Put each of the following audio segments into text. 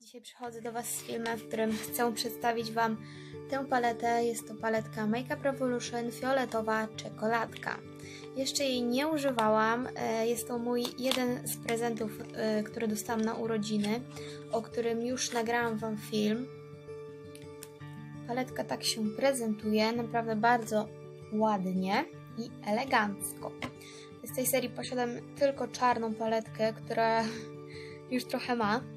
Dzisiaj przychodzę do Was z filmem, w którym chcę przedstawić Wam tę paletę. Jest to paletka Makeup Revolution fioletowa czekoladka. Jeszcze jej nie używałam. E, Jest to mój jeden z prezentów, e, który dostałam na urodziny, o którym już nagrałam Wam film. Paletka tak się prezentuje, naprawdę bardzo ładnie i elegancko. Z tej serii posiadam tylko czarną paletkę, która już trochę ma.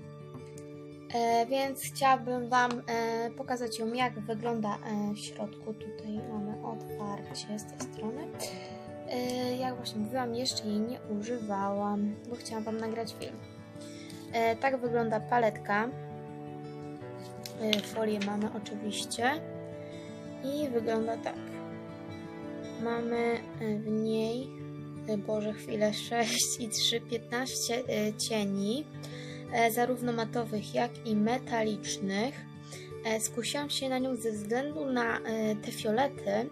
E, więc chciałabym Wam e, pokazać ją, jak wygląda e, w środku. Tutaj mamy otwarcie z tej strony. E, jak właśnie mówiłam, jeszcze jej nie używałam, bo chciałam Wam nagrać film. E, tak wygląda paletka. E, folię mamy oczywiście. I wygląda tak. Mamy e, w niej, e, Boże chwilę, 6 i 3, 15 e, cieni zarówno matowych, jak i metalicznych. E, Skusiłam się na nią ze względu na e, te fiolety,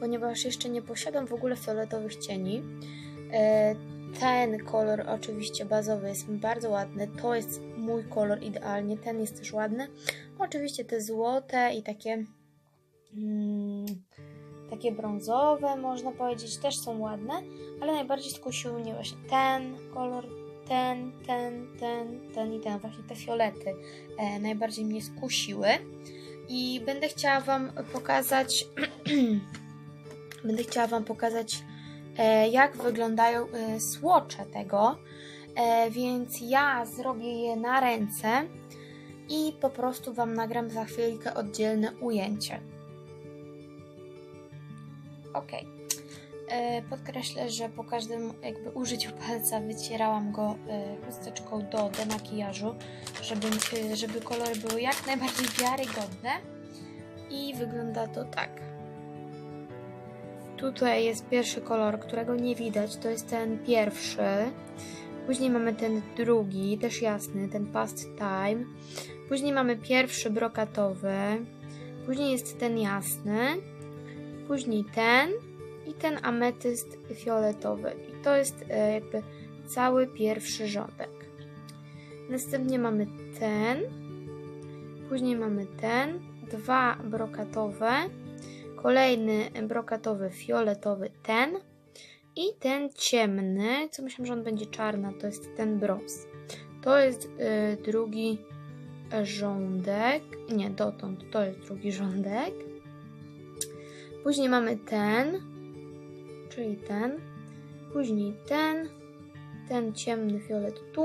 ponieważ jeszcze nie posiadam w ogóle fioletowych cieni. E, Ten kolor oczywiście bazowy jest bardzo ładny, to jest mój kolor idealnie, ten jest też ładny. Oczywiście te złote i takie mm, takie brązowe można powiedzieć też są ładne, ale najbardziej skusił mnie właśnie ten kolor, ten, ten, ten, ten i ten, właśnie te fiolety e, najbardziej mnie skusiły. I będę chciała Wam pokazać, będę chciała Wam pokazać, e, jak wyglądają e, słocze tego. E, więc ja zrobię je na ręce i po prostu Wam nagram za chwilkę oddzielne ujęcie. Ok. E, Podkreślę, że po każdym jakby użyciu palca wycierałam go e, chusteczką do demakijażu, żeby, e, żeby kolory były jak najbardziej wiarygodne. I wygląda to tak. Tutaj jest pierwszy kolor, którego nie widać, to jest ten pierwszy. Później mamy ten drugi, też jasny, ten past time. Później mamy pierwszy brokatowy. Później jest ten jasny. Później ten i ten ametyst fioletowy. I to jest e, jakby cały pierwszy rządek. Następnie mamy ten, później mamy ten, dwa brokatowe, kolejny brokatowy fioletowy ten i ten ciemny, co myślę, że on będzie czarna, to jest ten brąz. To jest e, drugi rządek, nie dotąd, to jest drugi rządek. Później mamy ten, czyli ten. Później ten, ten ciemny fiolet tu,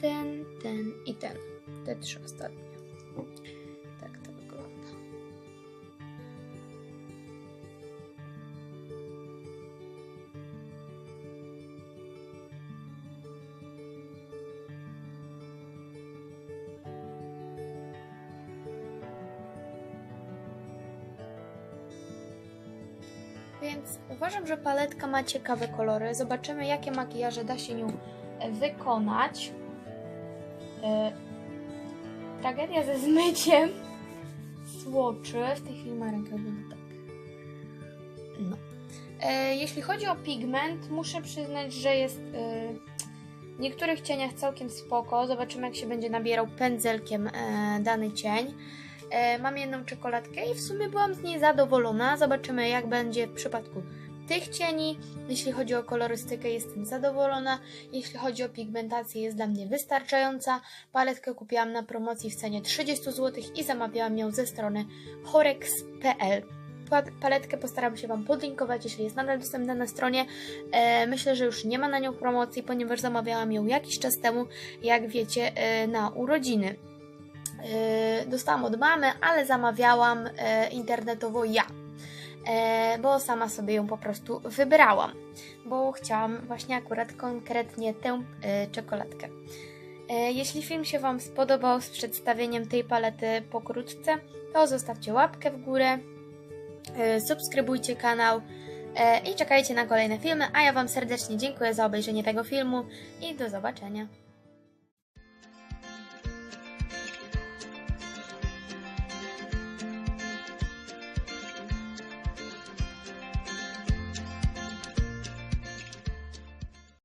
ten, ten i ten. Te trzy ostatnie. Więc uważam, że paletka ma ciekawe kolory. Zobaczymy, jakie makijaże da się nią e, wykonać. E, tragedia ze zmyciem słoczy. W tej chwili ma rękę tak. No. E, jeśli chodzi o pigment, muszę przyznać, że jest e, w niektórych cieniach całkiem spoko. Zobaczymy, jak się będzie nabierał pędzelkiem e, dany cień. E, mam jedną czekoladkę i w sumie byłam z niej zadowolona. Zobaczymy, jak będzie w przypadku tych cieni. Jeśli chodzi o kolorystykę, jestem zadowolona. Jeśli chodzi o pigmentację, jest dla mnie wystarczająca. Paletkę kupiłam na promocji w cenie 30 zł i zamawiałam ją ze strony horex.pl. Pa- Paletkę postaram się Wam podlinkować, jeśli jest nadal dostępna na stronie. E, myślę, że już nie ma na nią promocji, ponieważ zamawiałam ją jakiś czas temu, jak wiecie, e, na urodziny. E, dostałam od mamy, ale zamawiałam e, internetowo ja, e, bo sama sobie ją po prostu wybrałam, bo chciałam właśnie akurat konkretnie tę czekoladkę. Jeśli film się Wam spodobał z przedstawieniem tej palety pokrótce, to zostawcie łapkę w górę, subskrybujcie kanał i czekajcie na kolejne filmy, a ja Wam serdecznie dziękuję za obejrzenie tego filmu i do zobaczenia.